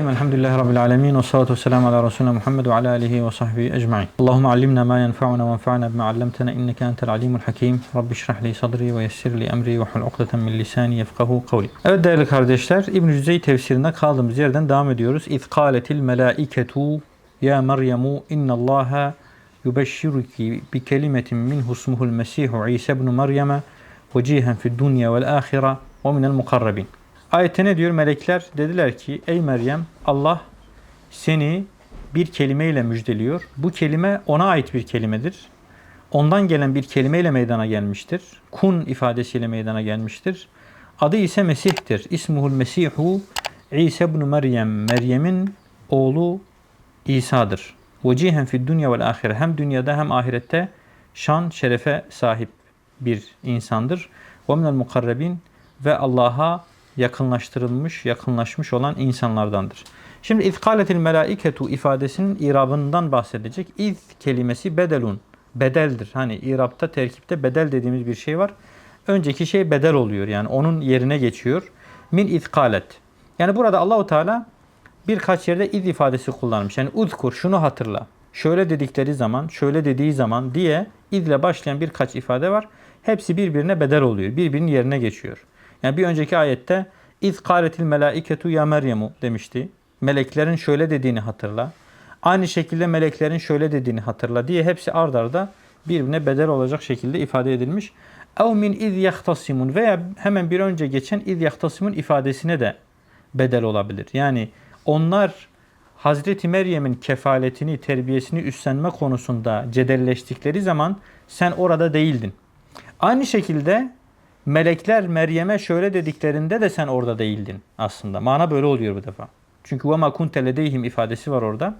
Bismillahirrahmanirrahim. Elhamdülillahi Rabbil alemin. Ve salatu vesselamu ala Resulüne Muhammed ve ala alihi ve sahbihi ecma'in. Allahümme allimna ma yenfa'una ve enfa'na bima allamtena inneke entel alimul hakim. Rabbi şrah li sadri ve yessir li emri ve hul ukdeten min lisani yefkahu kavli. Evet değerli kardeşler, İbn-i Cüzey tefsirinde kaldığımız yerden devam ediyoruz. İz kâletil melâiketu ya Meryemu innallaha yubeşşiruki bi kelimetin minhu ismuhul Mesihu İsa ibn Meryem'e vecihen fid dunya vel ahire ve minel mukarrabin. Ayette ne diyor? Melekler dediler ki ey Meryem Allah seni bir kelimeyle müjdeliyor. Bu kelime ona ait bir kelimedir. Ondan gelen bir kelimeyle meydana gelmiştir. Kun ifadesiyle meydana gelmiştir. Adı ise Mesih'tir. İsmuhul Mesihu İsa ibn Meryem. Meryem'in oğlu İsa'dır. Vecihen fid dünya vel ahire. Hem dünyada hem ahirette şan, şerefe sahip bir insandır. Ve minel mukarrabin ve Allah'a yakınlaştırılmış, yakınlaşmış olan insanlardandır. Şimdi izkaletil melaiketu ifadesinin irabından bahsedecek. İz kelimesi bedelun. Bedeldir. Hani irapta, terkipte bedel dediğimiz bir şey var. Önceki şey bedel oluyor. Yani onun yerine geçiyor. Min izkalet. Yani burada Allahu Teala birkaç yerde iz ifadesi kullanmış. Yani uzkur şunu hatırla. Şöyle dedikleri zaman, şöyle dediği zaman diye izle başlayan birkaç ifade var. Hepsi birbirine bedel oluyor. Birbirinin yerine geçiyor. Yani bir önceki ayette iz kâletil melâiketu ya Meryemu demişti. Meleklerin şöyle dediğini hatırla. Aynı şekilde meleklerin şöyle dediğini hatırla diye hepsi ard arda birbirine bedel olacak şekilde ifade edilmiş. Ev min iz yahtasimun veya hemen bir önce geçen iz yahtasimun ifadesine de bedel olabilir. Yani onlar Hazreti Meryem'in kefaletini, terbiyesini üstlenme konusunda cedelleştikleri zaman sen orada değildin. Aynı şekilde melekler Meryem'e şöyle dediklerinde de sen orada değildin aslında. Mana böyle oluyor bu defa. Çünkü ve ma kunte ledeyhim ifadesi var orada.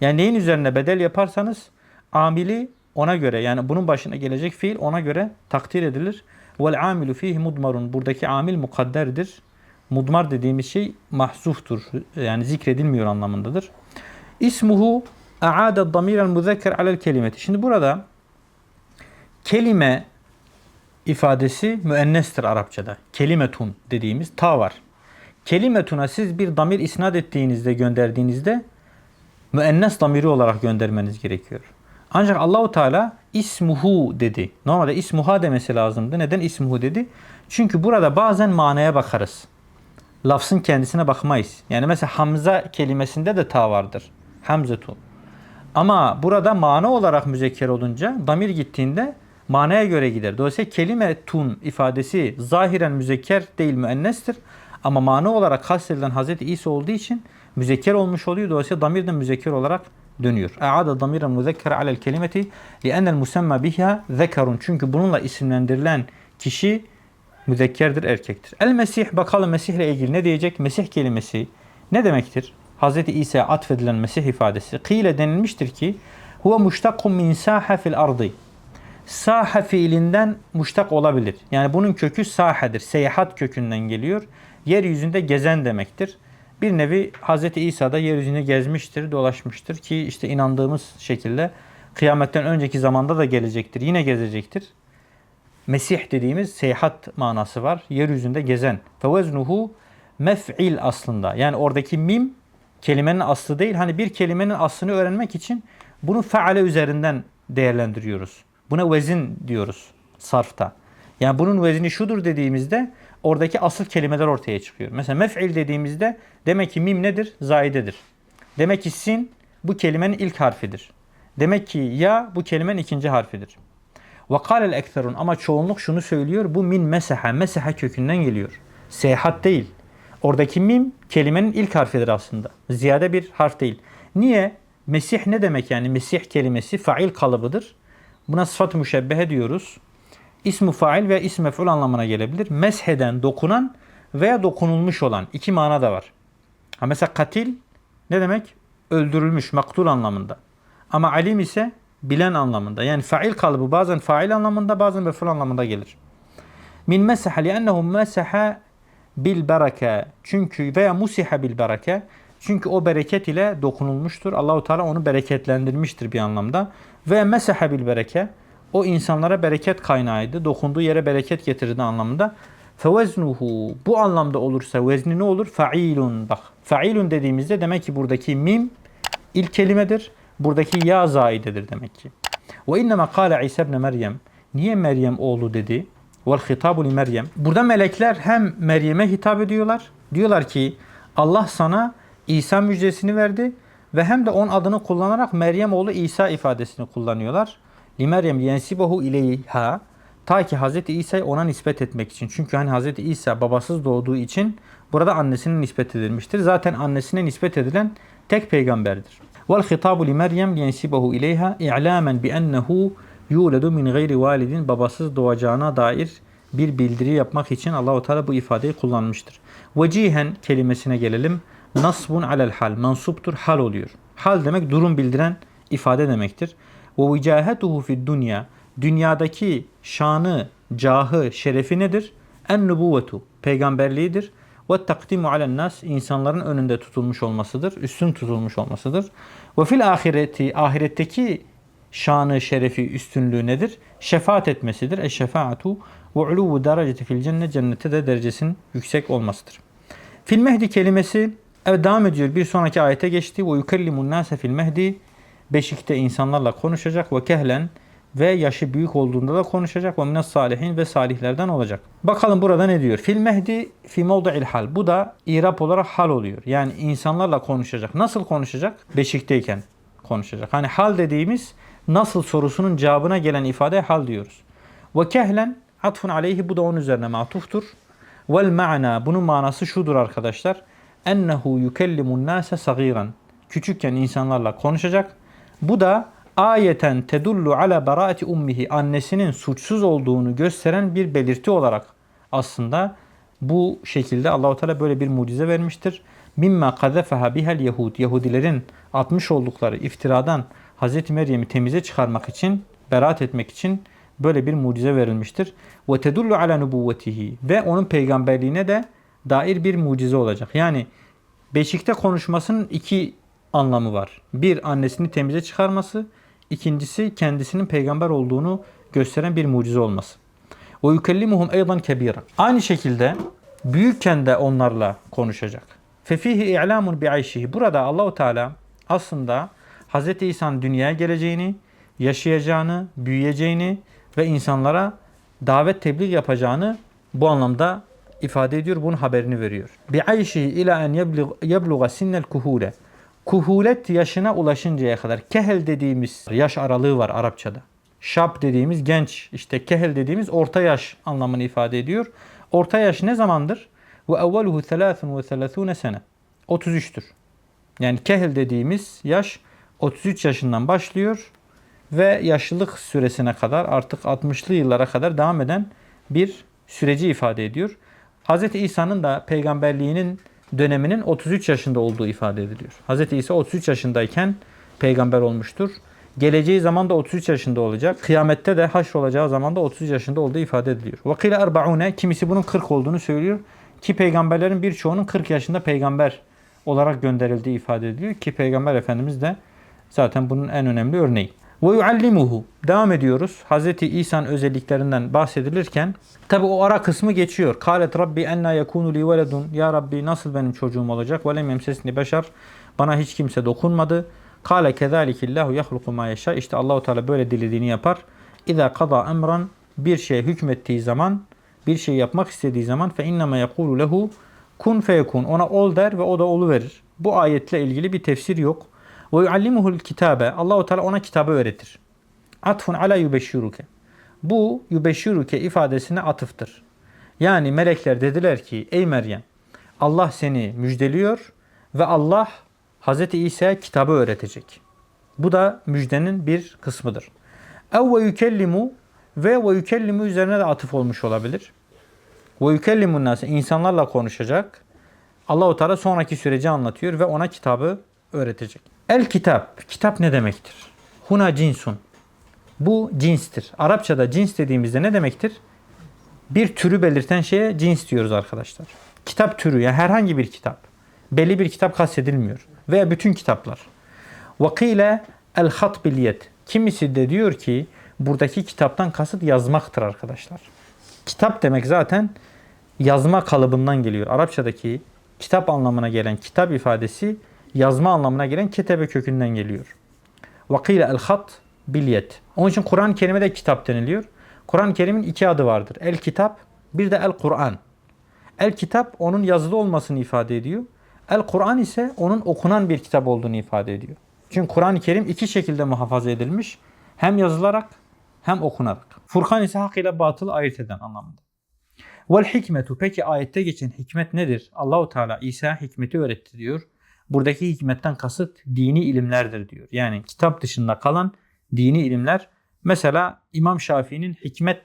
Yani neyin üzerine bedel yaparsanız amili ona göre yani bunun başına gelecek fiil ona göre takdir edilir. Vel amilu fihi mudmarun. Buradaki amil mukadderdir. Mudmar dediğimiz şey mahzuftur. Yani zikredilmiyor anlamındadır. İsmuhu a'ade damirel muzekker alel kelimeti. Şimdi burada kelime ifadesi müennestir Arapçada. Kelimetun dediğimiz ta var. Kelimetuna siz bir damir isnat ettiğinizde, gönderdiğinizde müennes damiri olarak göndermeniz gerekiyor. Ancak Allahu Teala ismuhu dedi. Normalde ismuha demesi lazımdı. Neden ismuhu dedi? Çünkü burada bazen manaya bakarız. Lafzın kendisine bakmayız. Yani mesela Hamza kelimesinde de ta vardır. Hamzetu. Ama burada mana olarak müzekker olunca damir gittiğinde manaya göre gider. Dolayısıyla kelime tun ifadesi zahiren müzekker değil müennestir. Ama mana olarak kastedilen Hazreti İsa olduğu için müzekker olmuş oluyor. Dolayısıyla damir de müzekker olarak dönüyor. E'ade damiren müzekkere alel kelimeti li'ennel musemma biha zekerun. Çünkü bununla isimlendirilen kişi müzekkerdir, erkektir. El Mesih bakalım Mesih ile ilgili ne diyecek? Mesih kelimesi ne demektir? Hazreti İsa'ya atfedilen Mesih ifadesi. Kıyle denilmiştir ki huve muştakun min saha fil ardı. Saha fiilinden muştak olabilir. Yani bunun kökü sahadır. Seyahat kökünden geliyor. Yeryüzünde gezen demektir. Bir nevi Hz. İsa da yeryüzünde gezmiştir, dolaşmıştır ki işte inandığımız şekilde kıyametten önceki zamanda da gelecektir. Yine gezecektir. Mesih dediğimiz seyahat manası var. Yeryüzünde gezen. Feveznuhu mef'il aslında. Yani oradaki mim kelimenin aslı değil. Hani bir kelimenin aslını öğrenmek için bunu feale üzerinden değerlendiriyoruz. Buna vezin diyoruz sarfta. Yani bunun vezini şudur dediğimizde oradaki asıl kelimeler ortaya çıkıyor. Mesela mef'il dediğimizde demek ki mim nedir? Zaidedir. Demek ki sin bu kelimenin ilk harfidir. Demek ki ya bu kelimenin ikinci harfidir. Ve kâlel ekserun ama çoğunluk şunu söylüyor. Bu min meseha. Meseha kökünden geliyor. Seyahat değil. Oradaki mim kelimenin ilk harfidir aslında. Ziyade bir harf değil. Niye? Mesih ne demek yani? Mesih kelimesi fail kalıbıdır. Buna sıfat-ı müşebbehe diyoruz. İsmu fail ve ism mef'ul anlamına gelebilir. Mesheden dokunan veya dokunulmuş olan iki mana da var. Ha mesela katil ne demek? Öldürülmüş, maktul anlamında. Ama alim ise bilen anlamında. Yani fail kalıbı bazen fail anlamında bazen mef'ul anlamında gelir. Min mesaha li'ennehu mesaha bil bereke. Çünkü veya musiha bil bereke. Çünkü o bereket ile dokunulmuştur. Allahu Teala onu bereketlendirmiştir bir anlamda. Ve mesaha bil bereke. O insanlara bereket kaynağıydı. Dokunduğu yere bereket getirdi anlamında. Feveznuhu bu anlamda olursa vezni ne olur? Failun bak. Failun dediğimizde demek ki buradaki mim ilk kelimedir. Buradaki ya zaidedir demek ki. Ve innema kâle İsa ibn Meryem. Niye Meryem oğlu dedi? Vel hitabu li Meryem. Burada melekler hem Meryem'e hitap ediyorlar. Diyorlar ki Allah sana İsa müjdesini verdi ve hem de onun adını kullanarak Meryem oğlu İsa ifadesini kullanıyorlar. Li Meryem yensibahu ileyha ta ki Hz. İsa'yı ona nispet etmek için. Çünkü hani Hz. İsa babasız doğduğu için burada annesine nispet edilmiştir. Zaten annesine nispet edilen tek peygamberdir. Vel hitabu li Meryem yensibahu ileyha i'lamen bi ennehu yuledu min gayri validin babasız doğacağına dair bir bildiri yapmak için Allahu Teala bu ifadeyi kullanmıştır. Vecihen kelimesine gelelim. Nasbun alel hal. Mansuptur, hal oluyor. Hal demek durum bildiren ifade demektir. Ve vicahetuhu fid dünya. Dünyadaki şanı, cahı, şerefi nedir? En nubuvetu. Peygamberliğidir. Ve takdimu alen nas. insanların önünde tutulmuş olmasıdır. Üstün tutulmuş olmasıdır. Ve fil ahireti. Ahiretteki şanı, şerefi, üstünlüğü nedir? Şefaat etmesidir. Eşşefaatu ve uluvu dereceti fil cennet. Cennette de derecesinin yüksek olmasıdır. Fil mehdi kelimesi evet devam ediyor. Bir sonraki ayete geçti. Ve yukellimun nase fil mehdi. Beşikte insanlarla konuşacak ve kehlen ve yaşı büyük olduğunda da konuşacak ve minas salihin ve salihlerden olacak. Bakalım burada ne diyor? Fil mehdi fi mevdi'il hal. Bu da irap olarak hal oluyor. Yani insanlarla konuşacak. Nasıl konuşacak? Beşikteyken konuşacak. Hani hal dediğimiz nasıl sorusunun cevabına gelen ifade hal diyoruz. Ve kehlen atfun aleyhi bu da onun üzerine matuftur. Vel ma'na bunun manası şudur arkadaşlar. Ennehu yukellimun nase sagiran. Küçükken insanlarla konuşacak. Bu da ayeten tedullu ala baraati ummihi annesinin suçsuz olduğunu gösteren bir belirti olarak aslında bu şekilde Allahu Teala böyle bir mucize vermiştir. Mimma kazefeha bihel yehud. Yahudilerin atmış oldukları iftiradan Hz. Meryem'i temize çıkarmak için, beraat etmek için böyle bir mucize verilmiştir. Ve tedullu ala nubuvvetihi ve onun peygamberliğine de dair bir mucize olacak. Yani beşikte konuşmasının iki anlamı var. Bir annesini temize çıkarması, ikincisi kendisinin peygamber olduğunu gösteren bir mucize olması. Ve yukellimuhum eydan kebira. Aynı şekilde büyükken de onlarla konuşacak. Fefihi i'lamun bi'ayşihi. Burada Allahu Teala aslında Hz. İsa'nın dünyaya geleceğini, yaşayacağını, büyüyeceğini ve insanlara davet tebliğ yapacağını bu anlamda ifade ediyor. Bunun haberini veriyor. Bi'ayşihi ila en yebluğa sinnel kuhule. Kuhulet yaşına ulaşıncaya kadar kehel dediğimiz yaş aralığı var Arapçada. Şap dediğimiz genç, işte kehel dediğimiz orta yaş anlamını ifade ediyor. Orta yaş ne zamandır? Ve evveluhu 33 sene. 33'tür. Yani kehel dediğimiz yaş 33 yaşından başlıyor ve yaşlılık süresine kadar artık 60'lı yıllara kadar devam eden bir süreci ifade ediyor. Hz. İsa'nın da peygamberliğinin döneminin 33 yaşında olduğu ifade ediliyor. Hz. İsa 33 yaşındayken peygamber olmuştur. Geleceği zaman da 33 yaşında olacak. Kıyamette de haşr olacağı zaman da 33 yaşında olduğu ifade ediliyor. Vakile erbaune kimisi bunun 40 olduğunu söylüyor. Ki peygamberlerin birçoğunun 40 yaşında peygamber olarak gönderildiği ifade ediliyor. Ki peygamber efendimiz de zaten bunun en önemli örneği. Ve yuallimuhu. Devam ediyoruz. Hz. İsa'nın özelliklerinden bahsedilirken tabi o ara kısmı geçiyor. Kalet Rabbi enna yekunu li veledun. Ya Rabbi nasıl benim çocuğum olacak? Ve lem yemsesni beşer. Bana hiç kimse dokunmadı. Kale kezalikillahu yahluku ma yeşâ. İşte Allahu Teala böyle dilediğini yapar. İza kada emran bir şey hükmettiği zaman, bir şey yapmak istediği zaman fe innema yekulu lehu kun feyekun. Ona ol der ve o da olu verir. Bu ayetle ilgili bir tefsir yok. Ve yuallimuhul kitabe. Allahu Teala ona kitabı öğretir. Atfun ala yubeşşiruke. Bu yubeşşiruke ifadesine atıftır. Yani melekler dediler ki ey Meryem Allah seni müjdeliyor ve Allah Hz. İsa'ya kitabı öğretecek. Bu da müjdenin bir kısmıdır. Ev ve yükellimu ve ve yükellimu üzerine de atıf olmuş olabilir. Ve yükellimun nase insanlarla konuşacak. Allahu Teala sonraki süreci anlatıyor ve ona kitabı öğretecek. El kitap. Kitap ne demektir? Huna cinsun. Bu cinstir. Arapçada cins dediğimizde ne demektir? Bir türü belirten şeye cins diyoruz arkadaşlar. Kitap türü yani herhangi bir kitap. Belli bir kitap kastedilmiyor. Veya bütün kitaplar. Vakile el hat biliyet. Kimisi de diyor ki buradaki kitaptan kasıt yazmaktır arkadaşlar. Kitap demek zaten yazma kalıbından geliyor. Arapçadaki kitap anlamına gelen kitap ifadesi yazma anlamına gelen ketebe kökünden geliyor. Vakile el hat bilyet. Onun için Kur'an-ı Kerim'e de kitap deniliyor. Kur'an-ı Kerim'in iki adı vardır. El kitap bir de el Kur'an. El kitap onun yazılı olmasını ifade ediyor. El Kur'an ise onun okunan bir kitap olduğunu ifade ediyor. Çünkü Kur'an-ı Kerim iki şekilde muhafaza edilmiş. Hem yazılarak hem okunarak. Furkan ise hak ile batılı ayırt eden anlamında. Vel hikmetu peki ayette geçen hikmet nedir? Allahu Teala İsa hikmeti öğretti diyor. Buradaki hikmetten kasıt dini ilimlerdir diyor. Yani kitap dışında kalan dini ilimler. Mesela İmam Şafii'nin hikmet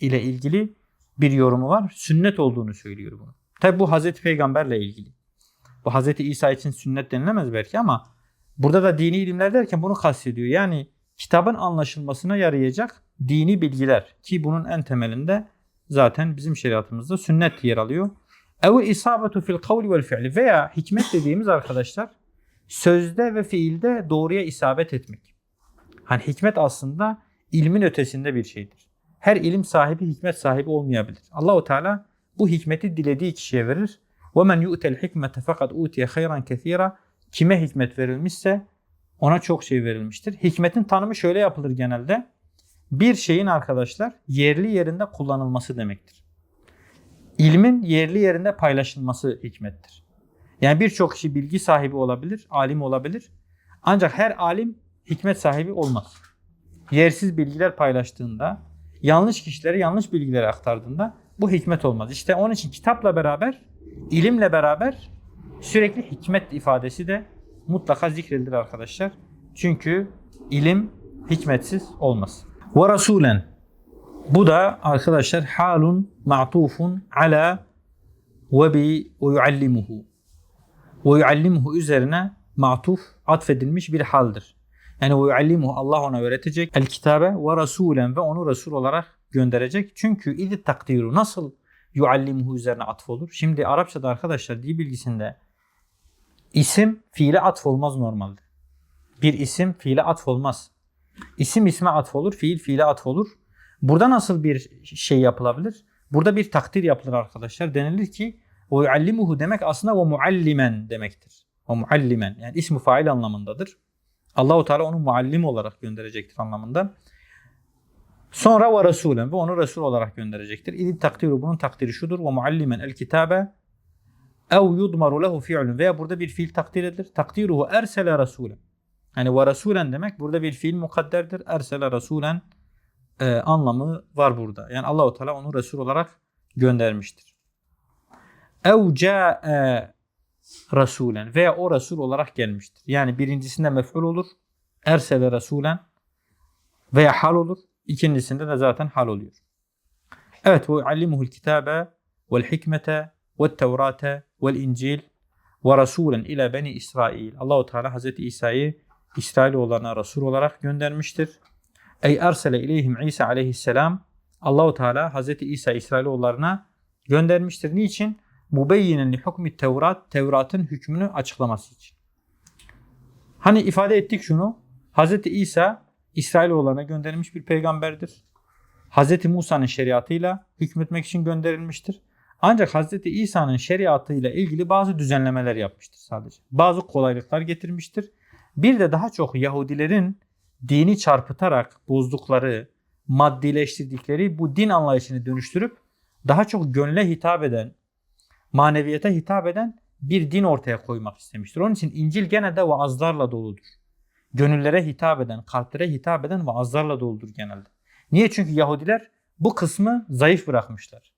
ile ilgili bir yorumu var. Sünnet olduğunu söylüyor bunu. Tabi bu Hazreti Peygamberle ilgili. Bu Hazreti İsa için sünnet denilemez belki ama burada da dini ilimler derken bunu kastediyor. Yani kitabın anlaşılmasına yarayacak dini bilgiler ki bunun en temelinde zaten bizim şeriatımızda sünnet yer alıyor. Ev isabetu fil kavli vel fi'li veya hikmet dediğimiz arkadaşlar sözde ve fiilde doğruya isabet etmek. Hani hikmet aslında ilmin ötesinde bir şeydir. Her ilim sahibi hikmet sahibi olmayabilir. Allahu Teala bu hikmeti dilediği kişiye verir. Ve men yu'tel hikmete fakat utiye hayran kesira. Kime hikmet verilmişse ona çok şey verilmiştir. Hikmetin tanımı şöyle yapılır genelde. Bir şeyin arkadaşlar yerli yerinde kullanılması demektir. İlmin yerli yerinde paylaşılması hikmettir. Yani birçok kişi bilgi sahibi olabilir, alim olabilir. Ancak her alim hikmet sahibi olmaz. Yersiz bilgiler paylaştığında, yanlış kişilere yanlış bilgileri aktardığında bu hikmet olmaz. İşte onun için kitapla beraber, ilimle beraber sürekli hikmet ifadesi de mutlaka zikredilir arkadaşlar. Çünkü ilim hikmetsiz olmaz. Ve rasulen bu da arkadaşlar halun ma'tufun ala ve bi ve yuallimuhu. Ve yuallimuhu üzerine ma'tuf atfedilmiş bir haldir. Yani ve yuallimuhu Allah ona öğretecek. El kitabe ve rasulen ve onu resul olarak gönderecek. Çünkü idi takdiru nasıl yuallimuhu üzerine atf olur? Şimdi Arapçada arkadaşlar dil bilgisinde isim fiile atf olmaz normalde. Bir isim fiile atf olmaz. İsim isme atf olur, fiil fiile atf olur. Burada nasıl bir şey yapılabilir? Burada bir takdir yapılır arkadaşlar. Denilir ki o yuallimuhu demek aslında o muallimen demektir. O muallimen yani ismi fail anlamındadır. Allahu Teala onu muallim olarak gönderecektir anlamında. Sonra ve rasulen ve onu resul olarak gönderecektir. İdi takdiru bunun takdiri şudur. Ve muallimen el kitabe ev yudmaru lehu fi'lun veya burada bir fiil takdir edilir. Takdiruhu ersele rasulen. Yani ve rasulen demek burada bir fiil mukadderdir. Ersele rasulen e, anlamı var burada. Yani Allahu Teala onu resul olarak göndermiştir. Ev ca'e rasulen veya o resul olarak gelmiştir. Yani birincisinde mef'ul olur. Ersele rasulen veya hal olur. İkincisinde de zaten hal oluyor. Evet ve yuallimuhul kitabe vel hikmete ve tevrate vel incil ve rasulen ila beni İsrail. Allahu Teala Hazreti İsa'yı İsrailoğullarına Resul olarak göndermiştir. Ey ersele ileyhim İsa aleyhisselam Allahu Teala Hazreti İsa İsrailoğullarına göndermiştir. Niçin? Mubeyyinen li hukmi Tevrat, Tevrat'ın hükmünü açıklaması için. Hani ifade ettik şunu. Hazreti İsa İsrailoğullarına gönderilmiş bir peygamberdir. Hazreti Musa'nın şeriatıyla hükmetmek için gönderilmiştir. Ancak Hazreti İsa'nın şeriatıyla ilgili bazı düzenlemeler yapmıştır sadece. Bazı kolaylıklar getirmiştir. Bir de daha çok Yahudilerin dini çarpıtarak bozdukları, maddileştirdikleri bu din anlayışını dönüştürüp daha çok gönle hitap eden, maneviyete hitap eden bir din ortaya koymak istemiştir. Onun için İncil gene de vaazlarla doludur. Gönüllere hitap eden, kalplere hitap eden vaazlarla doludur genelde. Niye? Çünkü Yahudiler bu kısmı zayıf bırakmışlar.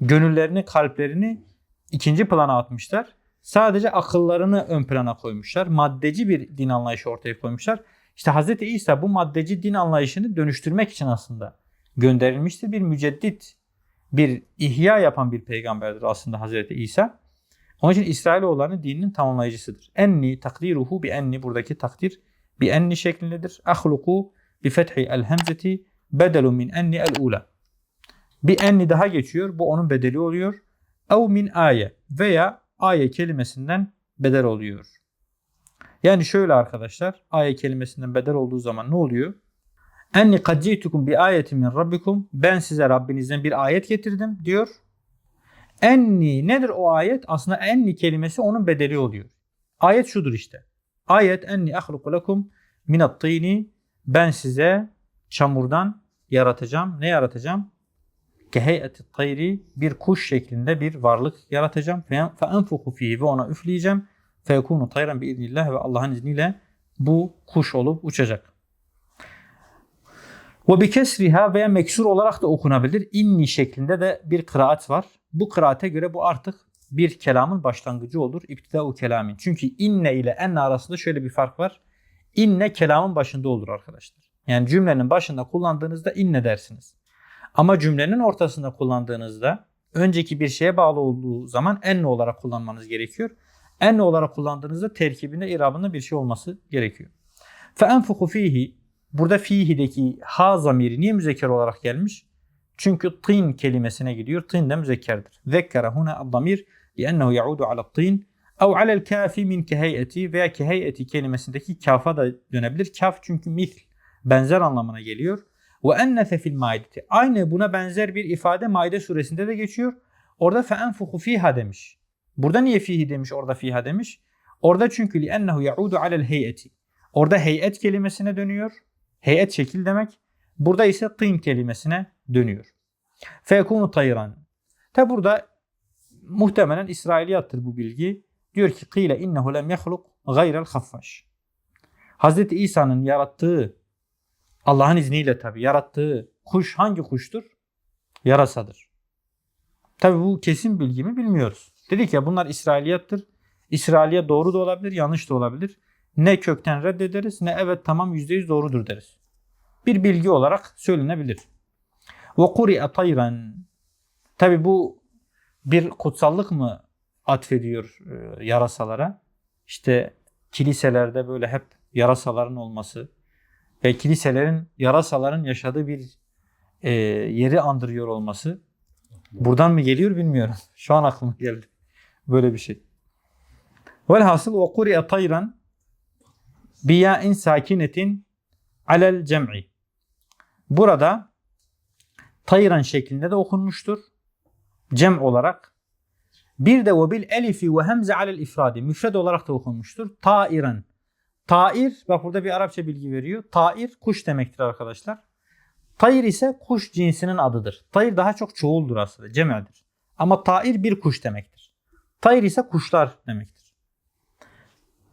Gönüllerini, kalplerini ikinci plana atmışlar. Sadece akıllarını ön plana koymuşlar. Maddeci bir din anlayışı ortaya koymuşlar. İşte Hz. İsa bu maddeci din anlayışını dönüştürmek için aslında gönderilmiştir. Bir müceddit, bir ihya yapan bir peygamberdir aslında Hz. İsa. Onun için İsrailoğullarının dininin tamamlayıcısıdır. Enni takdiruhu bi enni buradaki takdir bi enni şeklindedir. Ahluku bi fethi el hemzeti bedelun min enni el ula. Bir enni daha geçiyor. Bu onun bedeli oluyor. Ev min aye veya aye kelimesinden bedel oluyor. Yani şöyle arkadaşlar. Aye kelimesinden bedel olduğu zaman ne oluyor? Enni kad ci'tukum bi ayetin min rabbikum. Ben size Rabbinizden bir ayet getirdim diyor. Enni nedir o ayet? Aslında enni kelimesi onun bedeli oluyor. Ayet şudur işte. Ayet enni ahluku lekum minat tini ben size çamurdan yaratacağım. Ne yaratacağım? Keheyeti tayri bir kuş şeklinde bir varlık yaratacağım. Fe enfuku fihi ve ona üfleyeceğim. Fe yekunu tayran bi iznillah ve Allah'ın izniyle bu kuş olup uçacak. Ve bi kesriha veya meksur olarak da okunabilir. İnni şeklinde de bir kıraat var. Bu kıraate göre bu artık bir kelamın başlangıcı olur. İptida'u kelamin. Çünkü inne ile enne arasında şöyle bir fark var. İnne kelamın başında olur arkadaşlar. Yani cümlenin başında kullandığınızda inne dersiniz. Ama cümlenin ortasında kullandığınızda önceki bir şeye bağlı olduğu zaman enne olarak kullanmanız gerekiyor. Enne olarak kullandığınızda terkibinde, irabında bir şey olması gerekiyor. Fe enfuku fihi Burada fihi'deki ha zamiri niye müzekker olarak gelmiş? Çünkü tin kelimesine gidiyor. Tin de müzekkerdir. Zekkere huna ad-damir li'ennehu yaudu ala tin ev alel kafi min keheyeti veya keheyeti kelimesindeki kafa da dönebilir. Kaf çünkü misl benzer anlamına geliyor. Ve ennese fil maideti. Aynı buna benzer bir ifade Maide suresinde de geçiyor. Orada fe enfuhu fiha demiş. Burada niye fihi demiş, orada fiha demiş? Orada çünkü li ennehu yaudu alel heyeti. Orada heyet kelimesine dönüyor. Heyet şekil demek. Burada ise tîn kelimesine dönüyor. Fekunu tayran. Tabi burada muhtemelen İsrailiyattır bu bilgi. Diyor ki kıyle innehu lem yahluk gayrel haffaş. Hazreti İsa'nın yarattığı Allah'ın izniyle tabi yarattığı kuş hangi kuştur? Yarasadır. Tabi bu kesin bilgi mi bilmiyoruz. Dedik ya bunlar İsrailiyattır. İsrailiye doğru da olabilir, yanlış da olabilir. Ne kökten reddederiz ne evet tamam %100 doğrudur deriz. Bir bilgi olarak söylenebilir. Ve kuri'e tayran. Tabi bu bir kutsallık mı atfediyor e, yarasalara? İşte kiliselerde böyle hep yarasaların olması ve kiliselerin yarasaların yaşadığı bir e, yeri andırıyor olması. Buradan mı geliyor bilmiyorum. Şu an aklıma geldi. Böyle bir şey. Velhasıl ve kuri'e tayran biya'in sakinetin alel cem'i. Burada tayran şeklinde de okunmuştur. Cem olarak. Bir de ve bil elifi ve hemze alel ifradi. Müfred olarak da okunmuştur. Tairan. Tair, bak burada bir Arapça bilgi veriyor. Tair kuş demektir arkadaşlar. Tayir ise kuş cinsinin adıdır. Tayir daha çok çoğuldur aslında, cem'dir. Ama tair bir kuş demektir. Tayir ise kuşlar demektir.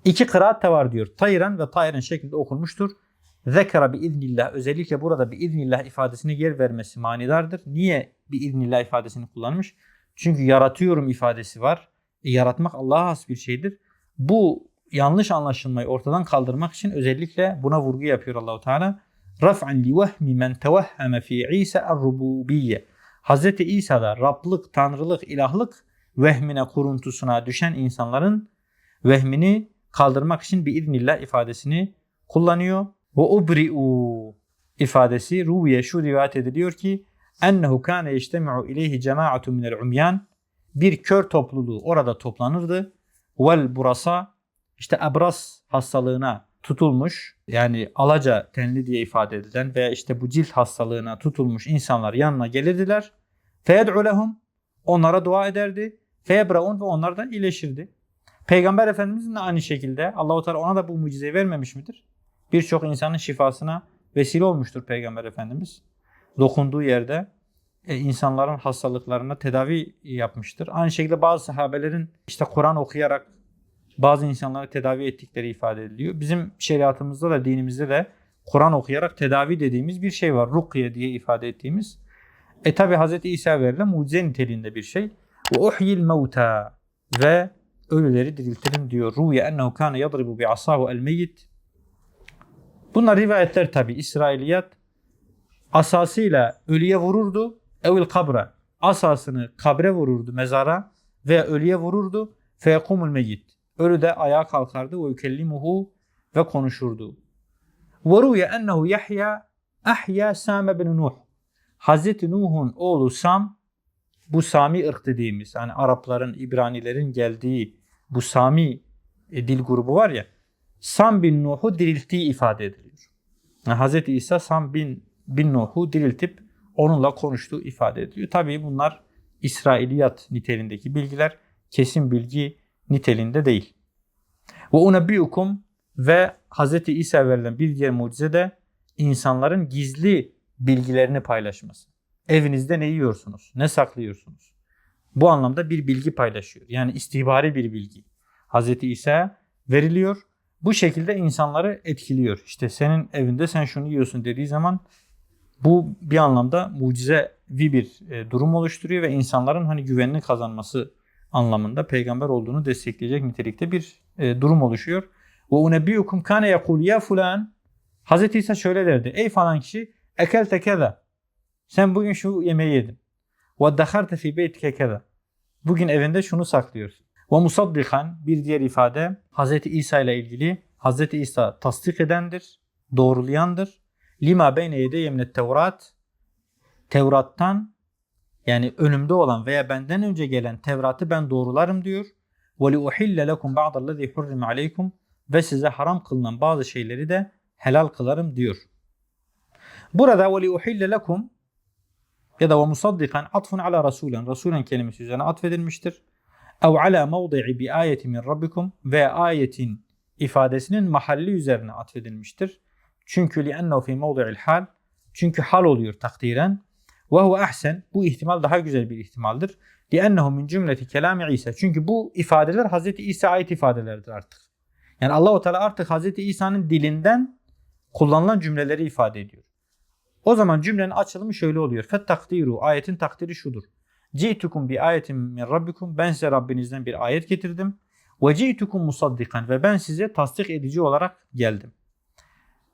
İki kıraat da var diyor. Tayran ve tayran şeklinde okunmuştur. Zekara bi iznillah özellikle burada bir iznillah ifadesine yer vermesi manidardır. Niye bir iznillah ifadesini kullanmış? Çünkü yaratıyorum ifadesi var. E, yaratmak Allah'a has bir şeydir. Bu yanlış anlaşılmayı ortadan kaldırmak için özellikle buna vurgu yapıyor Allahu Teala. Raf'an li vehmi men tevehheme fi İsa er-rububiyye. Hazreti İsa'da Rablık, Tanrılık, ilahlık vehmine, kuruntusuna düşen insanların vehmini kaldırmak için bir iznillah ifadesini kullanıyor. Ve ubri'u ifadesi ruviye şu rivayet ediliyor ki ennehu kâne yeştemi'u ileyhi cemaatun minel umyan bir kör topluluğu orada toplanırdı. Vel burasa işte abras hastalığına tutulmuş yani alaca tenli diye ifade edilen veya işte bu cilt hastalığına tutulmuş insanlar yanına gelirdiler. Feyed'u lehum onlara dua ederdi. Feyebraun ve onlar da iyileşirdi. Peygamber Efendimizin de aynı şekilde Allahu Teala ona da bu mucizeyi vermemiş midir? Birçok insanın şifasına vesile olmuştur Peygamber Efendimiz. Dokunduğu yerde e, insanların hastalıklarına tedavi yapmıştır. Aynı şekilde bazı sahabelerin işte Kur'an okuyarak bazı insanları tedavi ettikleri ifade ediliyor. Bizim şeriatımızda da dinimizde de Kur'an okuyarak tedavi dediğimiz bir şey var. Rukiye diye ifade ettiğimiz. E tabi Hz. İsa verilen mucize niteliğinde bir şey. Ve uhyil mevta ve ölüleri diriltirim diyor. Ruye ennehu kâne yadribu bi asahu el meyyit. Bunlar rivayetler tabi İsrailiyat. Asasıyla ölüye vururdu. Evil kabra. Asasını kabre vururdu mezara veya ölüye vururdu. Feyekumul meyyit. Ölü de ayağa kalkardı ve yükellimuhu ve konuşurdu. Ve ruye ennehu Yahya ahya Sam bin Nuh. Hazreti Nuh'un oğlu Sam bu Sami ırk dediğimiz hani Arapların, İbranilerin geldiği bu Sami e, dil grubu var ya Sam bin Nuh'u dirilttiği ifade ediliyor. Yani Hz. İsa Sam bin, bin Nuh'u diriltip onunla konuştuğu ifade ediliyor. Tabii bunlar İsrailiyat niteliğindeki bilgiler kesin bilgi niteliğinde değil. Ve unebbiukum ve Hz. İsa verilen bir diğer mucize de insanların gizli bilgilerini paylaşması. Evinizde ne yiyorsunuz? Ne saklıyorsunuz? Bu anlamda bir bilgi paylaşıyor. Yani istihbari bir bilgi. Hz. İsa veriliyor. Bu şekilde insanları etkiliyor. İşte senin evinde sen şunu yiyorsun dediği zaman bu bir anlamda mucizevi bir e, durum oluşturuyor ve insanların hani güvenini kazanması anlamında peygamber olduğunu destekleyecek nitelikte bir e, durum oluşuyor. Ve unebbiyukum kane yekul ya fulan Hz. İsa şöyle derdi. Ey falan kişi ekelte keza. Sen bugün şu yemeği yedin. Daharte fi beytike keza. Bugün evinde şunu saklıyorsun. Musaddikan bir diğer ifade Hz. İsa ile ilgili Hz. İsa tasdik edendir, doğrulayandır. Lima beyne yedeye minet Tevrat Tevrat'tan yani önümde olan veya benden önce gelen Tevrat'ı ben doğrularım diyor. Li uhille lekum ba'dallazi hurrime aleykum ve size haram kılınan bazı şeyleri de helal kılarım diyor. Burada uhille lekum ya da ve musaddikan atfun ala rasulen. Rasulen kelimesi üzerine atfedilmiştir. Ev ala mevdi'i bi ayeti min rabbikum ve ayetin ifadesinin mahalli üzerine atfedilmiştir. Çünkü li'ennehu fi mevdi'il hal çünkü hal oluyor takdiren. Ve huve ahsen bu ihtimal daha güzel bir ihtimaldir. Li'ennehu min cümleti kelami İsa. Çünkü bu ifadeler Hazreti İsa ait ifadelerdir artık. Yani Allahu Teala artık Hazreti İsa'nın dilinden kullanılan cümleleri ifade ediyor. O zaman cümlenin açılımı şöyle oluyor. Fet takdiru ayetin takdiri şudur. Ci'tukum bi ayetin min rabbikum. Ben size Rabbinizden bir ayet getirdim. Ve ci'tukum musaddikan ve ben size tasdik edici olarak geldim.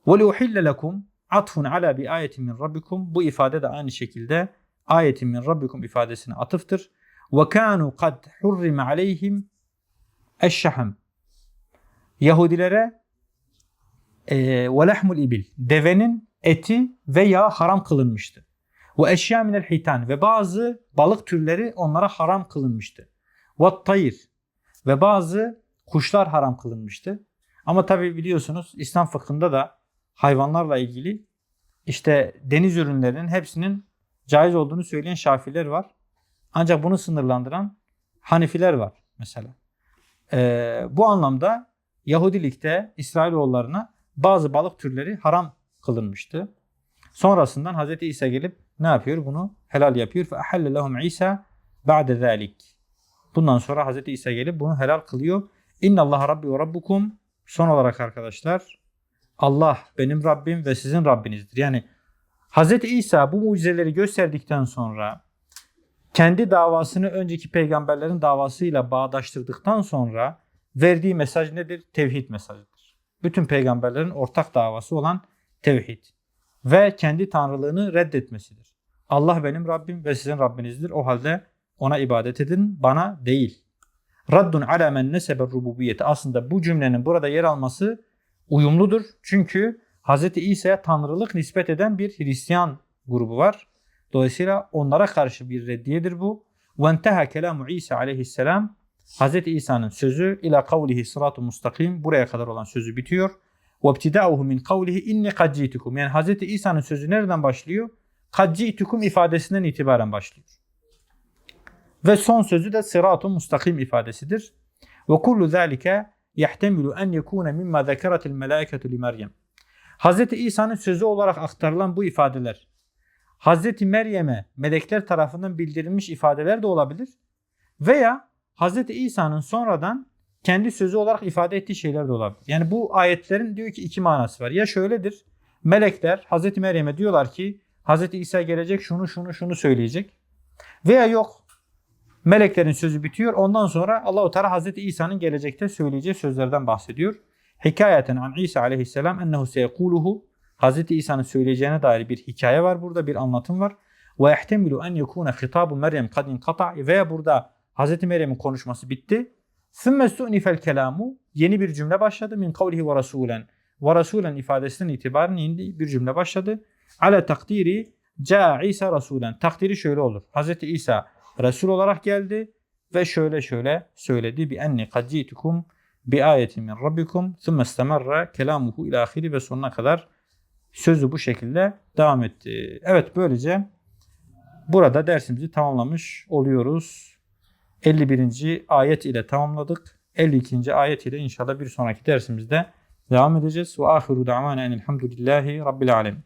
Ve li uhille lekum atfun ala bi ayetin min rabbikum. Bu ifade de aynı şekilde ayetin min rabbikum ifadesine atıftır. Ve kanu kad hurrime aleyhim eşşahm. Yahudilere e, ve lehmul ibil. Devenin eti ve yağı haram kılınmıştı. Ve eşya minel hitan ve bazı balık türleri onlara haram kılınmıştı. Ve tayir ve bazı kuşlar haram kılınmıştı. Ama tabi biliyorsunuz İslam fıkhında da hayvanlarla ilgili işte deniz ürünlerinin hepsinin caiz olduğunu söyleyen şafiler var. Ancak bunu sınırlandıran Hanifiler var mesela. Ee, bu anlamda Yahudilikte İsrailoğullarına bazı balık türleri haram kılınmıştı. Sonrasından Hz. İsa gelip ne yapıyor? Bunu helal yapıyor. Ahalle lehum İsa ba'de zalik. Bundan sonra Hz. İsa gelip bunu helal kılıyor. Allah Rabbi ve Rabbukum. Son olarak arkadaşlar Allah benim Rabbim ve sizin Rabbinizdir. Yani Hz. İsa bu mucizeleri gösterdikten sonra kendi davasını önceki peygamberlerin davasıyla bağdaştırdıktan sonra verdiği mesaj nedir? Tevhid mesajıdır. Bütün peygamberlerin ortak davası olan tevhid ve kendi tanrılığını reddetmesidir. Allah benim Rabbim ve sizin Rabbinizdir. O halde ona ibadet edin, bana değil. Raddun ala men nesebe rububiyeti. Aslında bu cümlenin burada yer alması uyumludur. Çünkü Hz. İsa'ya tanrılık nispet eden bir Hristiyan grubu var. Dolayısıyla onlara karşı bir reddiyedir bu. Enteha kelamu İsa aleyhisselam Hz. İsa'nın sözü ila kavlihi sıratu mustakim buraya kadar olan sözü bitiyor. İbtidauhu min kavlihi inni kad Yani Hz. İsa'nın sözü nereden başlıyor? Kad ifadesinden itibaren başlıyor. Ve son sözü de sırat-ı mustakim ifadesidir. Zalike yahtemilu en yekune mimma zekeratil melaiketu li Meryem. Hz. İsa'nın sözü olarak aktarılan bu ifadeler Hz. Meryem'e melekler tarafından bildirilmiş ifadeler de olabilir. Veya Hz. İsa'nın sonradan kendi sözü olarak ifade ettiği şeyler de olabilir. Yani bu ayetlerin diyor ki iki manası var. Ya şöyledir. Melekler Hz. Meryem'e diyorlar ki Hz. İsa gelecek şunu şunu şunu söyleyecek. Veya yok Meleklerin sözü bitiyor. Ondan sonra Allahu Teala Hazreti İsa'nın gelecekte söyleyeceği sözlerden bahsediyor. Hikayeten an İsa aleyhisselam ennehu seyekuluhu Hazreti İsa'nın söyleyeceğine dair bir hikaye var burada, bir anlatım var. Ve yehtemilu en yekune hitabu Meryem kad inkata ve burada Hazreti Meryem'in konuşması bitti. Sümme su'nifel kelamu yeni bir cümle başladı. Min kavlihi ve rasulen. Ve rasulen ifadesinden itibaren indi bir cümle başladı. Ala takdiri ca İsa rasulen. Takdiri şöyle olur. Hazreti İsa Resul olarak geldi ve şöyle şöyle söyledi. Bi enni kad ci'tukum bi ayetin min rabbikum thumma istamarra kelamuhu ila ahiri ve sonuna kadar sözü bu şekilde devam etti. Evet böylece Burada dersimizi tamamlamış oluyoruz. 51. ayet ile tamamladık. 52. ayet ile inşallah bir sonraki dersimizde devam edeceğiz. Ve ahiru da'vana enelhamdülillahi rabbil alemin.